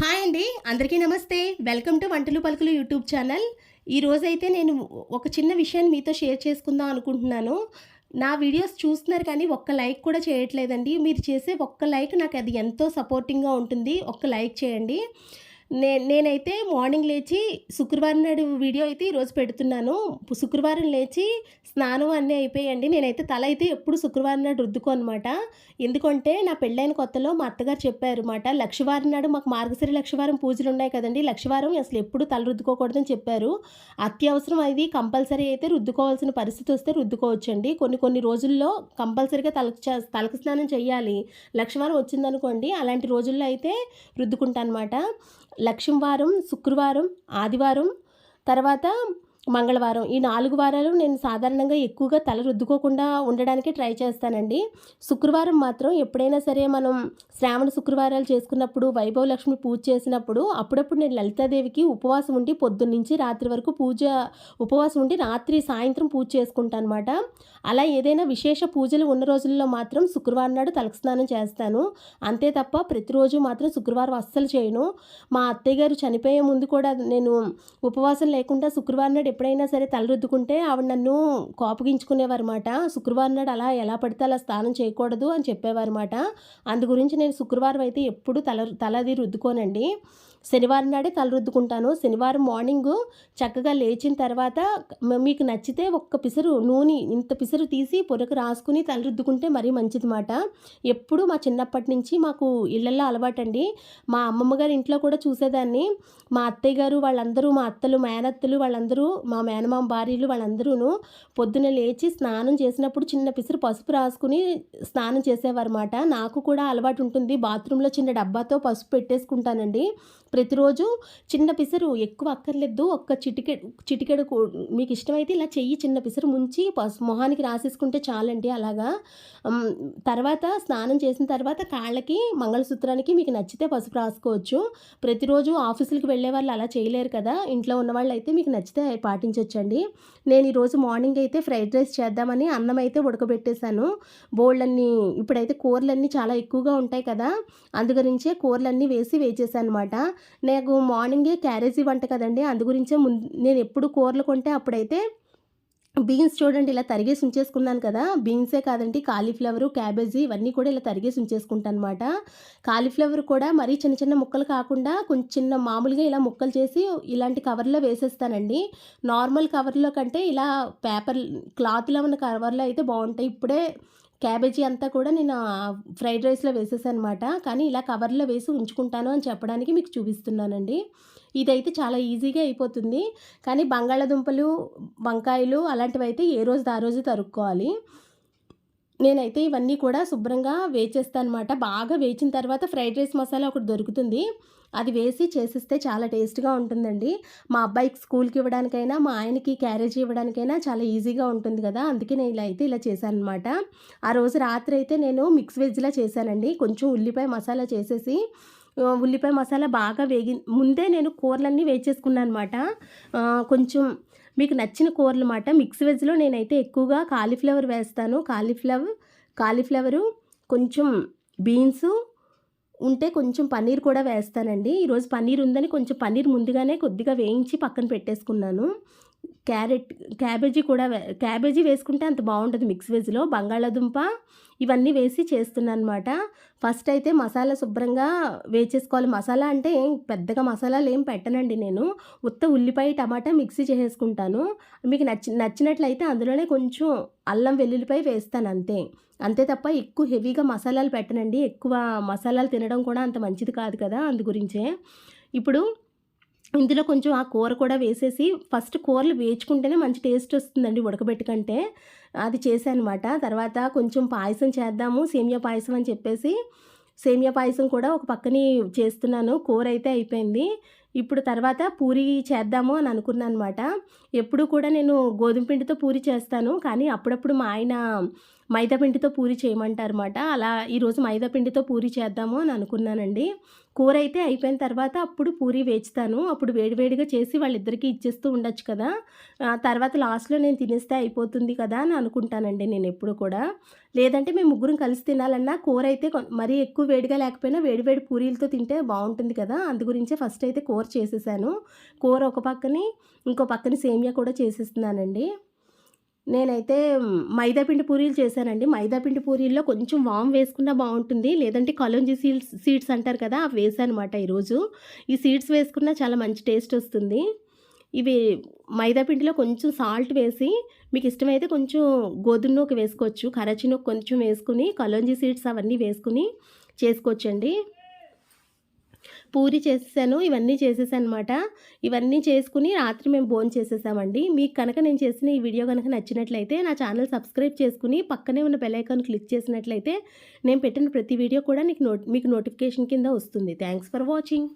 Hi అండి అందరికీ నమస్తే. వెల్కమ్ టు వంటలు పలుకులు యూట్యూబ్ ఛానల్. ఈరోజైతే నేను ఒక చిన్న విషయాన్ని మీతో షేర్ చేసుకుందాం అనుకుంటున్నాను. నా వీడియోస్ చూస్తున్నారు కానీ ఒక్క లైక్ కూడా చేయట్లేదండి. మీరు చేసే ఒక్క లైక్ నాకు అది ఎంతో సపోర్టింగ్గా ఉంటుంది. ఒక్క లైక్ చేయండి. నే నేనైతే మార్నింగ్ లేచి శుక్రవారం నాడు వీడియో అయితే ఈరోజు పెడుతున్నాను. శుక్రవారం లేచి స్నానం అన్నీ అయిపోయాయండి నేనైతే తల అయితే ఎప్పుడు శుక్రవారం నాడు రుద్దుకో అనమాట ఎందుకంటే నా పెళ్ళైన కొత్తలో మా అత్తగారు చెప్పారు అనమాట లక్షవారం నాడు మాకు మార్గశిర లక్షవారం పూజలు ఉన్నాయి కదండి లక్షవారం అసలు ఎప్పుడు తల రుద్దుకోకూడదని చెప్పారు. అత్యవసరం అది కంపల్సరీ అయితే రుద్దుకోవాల్సిన పరిస్థితి వస్తే రుద్దుకోవచ్చండి. కొన్ని కొన్ని రోజుల్లో కంపల్సరీగా తలకు చ- తలకు స్నానం చేయాలి. లక్షవారం వచ్చిందనుకోండి అలాంటి రోజుల్లో అయితే రుద్దుకుంటా అనమాట లక్ష్మీవారం శుక్రవారం ఆదివారం తర్వాత మంగళవారం. ఈ నాలుగు వారాలు నేను సాధారణంగా ఎక్కువగా తల రుద్దుకోకుండా ఉండడానికి ట్రై చేస్తానండి. శుక్రవారం మాత్రం ఎప్పుడైనా సరే మనం శ్రావణ శుక్రవారాలు చేసుకున్నప్పుడు వైభవ లక్ష్మి పూజ చేసినప్పుడు అప్పుడప్పుడు నేను లలితాదేవికి ఉపవాసం ఉండి పొద్దున్నుంచి రాత్రి వరకు పూజ ఉపవాసం ఉండి రాత్రి సాయంత్రం పూజ చేసుకుంటాను అనమాట అలా ఏదైనా విశేష పూజలు ఉన్న రోజుల్లో మాత్రం శుక్రవారం నాడు తలకు స్నానం చేస్తాను. అంతే తప్ప ప్రతిరోజు మాత్రం శుక్రవారం అస్సలు చేయను. మా అత్తయ్య గారు చనిపోయే ముందు కూడా నేను ఉపవాసం లేకుండా శుక్రవారం నాడు ఎప్పుడైనా సరే తల రుద్దుకుంటే ఆవిడ నన్ను కోపగించుకునేవారన్నమాట. శుక్రవారం నాడు అలా ఎలా పడితే అలా స్నానం చేయకూడదు అని చెప్పేవారన్నమాట. అందు గురించి నేను శుక్రవారం అయితే ఎప్పుడు తల తలది రుద్దుకోనండి. శనివారం నాడే తలరుద్దుకుంటాను. శనివారం మార్నింగ్ చక్కగా లేచిన తర్వాత మీకు నచ్చితే ఒక్క పిసరు నూనె ఇంత పిసరు తీసి పొరకు రాసుకుని తలరుద్దుకుంటే మరీ మంచిది మాట ఎప్పుడు మా చిన్నప్పటి నుంచి మాకు ఇళ్ళల్లో అలవాటండి. మా అమ్మమ్మ గారి ఇంట్లో కూడా చూసేదాన్ని. మా అత్తయ్య గారు వాళ్ళందరూ మా అత్తలు మేనత్తలు వాళ్ళందరూ మా మేనమామ భార్యలు వాళ్ళందరూను పొద్దున లేచి స్నానం చేసినప్పుడు చిన్న పిసరు పసుపు రాసుకుని స్నానం చేసేవారన్నమాట. నాకు కూడా అలవాటు ఉంటుంది. బాత్రూంలో చిన్న డబ్బాతో పసుపు పెట్టేసుకుంటానండి. ప్రతిరోజు చిన్న పిసరు ఎక్కువ అక్కర్లేదు. ఒక్క చిటికెడు చిటికెడు మీకు ఇష్టమైతే ఇలా చెయ్యి చిన్న పిసరు ముంచి పసు మొహానికి రాసేసుకుంటే చాలండి అలాగా. తర్వాత స్నానం చేసిన తర్వాత కాళ్ళకి మంగళసూత్రానికి మీకు నచ్చితే పసుపు రాసుకోవచ్చు. ప్రతిరోజు ఆఫీసులకు వెళ్ళే వాళ్ళు అలా చేయలేరు కదా. ఇంట్లో ఉన్న వాళ్ళు అయితే మీకు నచ్చితే పాటించవచ్చండి నేను ఈరోజు మార్నింగ్ అయితే ఫ్రైడ్ రైస్ చేద్దామని అన్నం అయితే ఉడకబెట్టేశాను. బోళ్ళన్నీ ఇప్పుడైతే కూరలన్నీ చాలా ఎక్కువగా ఉంటాయి కదా. అందుగురించే కూరలన్నీ వేసి వేచేసాను అనమాట నాకు మార్నింగే క్యారేజీ వంట కదండి. అందు గురించే ముందు నేను ఎప్పుడు కూరలు కొంటే అప్పుడైతే బీన్స్ చూడండి ఇలా తరిగేసి ఉంచేసుకున్నాను కదా. బీన్సే కాదండి కాలీఫ్లవర్ క్యాబేజీ ఇవన్నీ కూడా ఇలా తరిగేసి ఉంచేసుకుంటాను అనమాట కాలీఫ్లవర్ కూడా మరీ చిన్న చిన్న ముక్కలు కాకుండా కొంచెం చిన్న మామూలుగా ఇలా ముక్కలు చేసి ఇలాంటి కవర్లో వేసేస్తానండి. నార్మల్ కవర్లో కంటే ఇలా పేపర్ క్లాత్లో ఉన్న కవర్లో అయితే బాగుంటాయి. ఇప్పుడే క్యాబేజీ అంతా కూడా నేను ఫ్రైడ్ రైస్లో వేసేసాను అనమాట కానీ ఇలా కవర్లో వేసి ఉంచుకుంటాను అని చెప్పడానికి మీకు చూపిస్తున్నానండి. ఇదైతే చాలా ఈజీగా అయిపోతుంది. కానీ బంగాళాదుంపలు వంకాయలు అలాంటివి అయితే ఏ రోజు ఆ రోజు తరుక్కోవాలి. నేనైతే ఇవన్నీ కూడా శుభ్రంగా వేచేస్తాను అనమాట బాగా వేచిన తర్వాత ఫ్రైడ్ రైస్ మసాలా ఒకటి దొరుకుతుంది. అది వేసి చేసిస్తే చాలా టేస్ట్గా ఉంటుందండి. మా అబ్బాయికి స్కూల్కి ఇవ్వడానికైనా మా ఆయనకి క్యారేజీ ఇవ్వడానికైనా చాలా ఈజీగా ఉంటుంది కదా. అందుకే నేను ఇలా అయితే ఇలా చేశాను అనమాట ఆ రోజు రాత్రి అయితే నేను మిక్స్ వెజ్లా చేశానండి. కొంచెం ఉల్లిపాయ మసాలా చేసేసి ఉల్లిపాయ మసాలా బాగా వేగి ముందే నేను కూరలన్నీ వేచేసుకున్నాను అనమాట కొంచెం మీకు నచ్చిన కూరలు అన్నమాట. మిక్స్ వెజ్లో నేనైతే ఎక్కువగా కాలీఫ్లవర్ వేస్తాను. కాలీఫ్లవర్ కాలీఫ్లవరు కొంచెం బీన్స్ ఉంటే కొంచెం పన్నీర్ కూడా వేస్తానండి. ఈరోజు పన్నీర్ ఉందని కొంచెం పన్నీర్ ముందుగానే కొద్దిగా వేయించి పక్కన పెట్టేసుకున్నాను. క్యారెట్ క్యాబేజీ కూడా క్యాబేజీ వేసుకుంటే అంత బాగుంటుంది మిక్స్ వెజ్లో. బంగాళాదుంప ఇవన్నీ వేసి చేస్తున్నాను అనమాట ఫస్ట్ అయితే మసాలా శుభ్రంగా వేచేసుకోవాలి. మసాలా అంటే పెద్దగా మసాలాలు ఏం పెట్టనండి నేను. ఉత్త ఉల్లిపాయ టమాటా మిక్సీ చేసేసుకుంటాను. మీకు నచ్చి నచ్చినట్లయితే అందులోనే కొంచెం అల్లం వెల్లుల్లిపాయ వేస్తాను అంతే. అంతే తప్ప ఎక్కువ హెవీగా మసాలాలు పెట్టనండి. ఎక్కువ మసాలాలు తినడం కూడా అంత మంచిది కాదు కదా అందు గురించే. ఇప్పుడు ఇందులో కొంచెం ఆ కూర కూడా వేసేసి ఫస్ట్ కూరలు వేయించుకుంటేనే మంచి టేస్ట్ వస్తుందండి ఉడకబెట్టుకంటే. అది చేశానమాట. తర్వాత కొంచెం పాయసం చేద్దాము సేమియా పాయసం అని చెప్పేసి సేమియా పాయసం కూడా ఒక పక్కని చేస్తున్నాను. కూర అయితే అయిపోయింది. ఇప్పుడు తర్వాత పూరి చేద్దాము అని అనుకున్నాను అనమాట ఎప్పుడు కూడా నేను గోధుమ పిండితో పూరి చేస్తాను. కానీ అప్పుడప్పుడు మా ఆయన మైదా పిండితో పూరి చేయమంటారన్నమాట. అలా ఈరోజు మైదా పిండితో పూరి చేద్దాము అని అనుకున్నానండి. కూర అయితే అయిపోయిన తర్వాత అప్పుడు పూరి వేచుతాను అప్పుడు వేడివేడిగా చేసి వాళ్ళిద్దరికీ ఇచ్చేస్తూ ఉండొచ్చు కదా. తర్వాత లాస్ట్లో నేను తినేస్తే అయిపోతుంది కదా అని అనుకుంటానండి నేను ఎప్పుడు కూడా. లేదంటే మేము ముగ్గురం కలిసి తినాలన్నా కూర అయితే మరీ ఎక్కువ వేడిగా లేకపోయినా వేడివేడి పూరీలతో తింటే బాగుంటుంది కదా. అందు గురించే ఫస్ట్ అయితే కూర చేసేసాను. కూర ఒక పక్కని ఇంకో పక్కన సేమియా కూడా చేసేస్తున్నానండి. నేనైతే మైదాపిండి పూరీలు చేశానండి. మైదాపిండి పూరీల్లో కొంచెం వామ్ వేసుకున్నా బాగుంటుంది. లేదంటే కలోంజీ సీడ్స్ సీడ్స్ అంటారు కదా అవి వేసానమాట ఈరోజు. ఈ సీడ్స్ వేసుకున్నా చాలా మంచి టేస్ట్ వస్తుంది. ఇవి మైదా పిండిలో కొంచెం సాల్ట్ వేసి మీకు ఇష్టమైతే కొంచెం గోధుమ నూక వేసుకోవచ్చు కరచి నూక కొంచెం వేసుకుని కలోంజీ సీడ్స్ అవన్నీ వేసుకుని చేసుకోవచ్చండి. పూరి చేసేసాను ఇవన్నీ చేసేసాను అనమాట ఇవన్నీ చేసుకుని రాత్రి మేము భోజనం చేసేసామండి. మీకు కనుక నేను చేసిన ఈ వీడియో కనుక నచ్చినట్లయితే నా ఛానల్ సబ్స్క్రైబ్ చేసుకుని పక్కనే ఉన్న బెలైకాన్ క్లిక్ చేసినట్లయితే నేను పెట్టిన ప్రతి వీడియో కూడా నీకు నోట్ మీకు నోటిఫికేషన్ కింద వస్తుంది. Thanks for watching.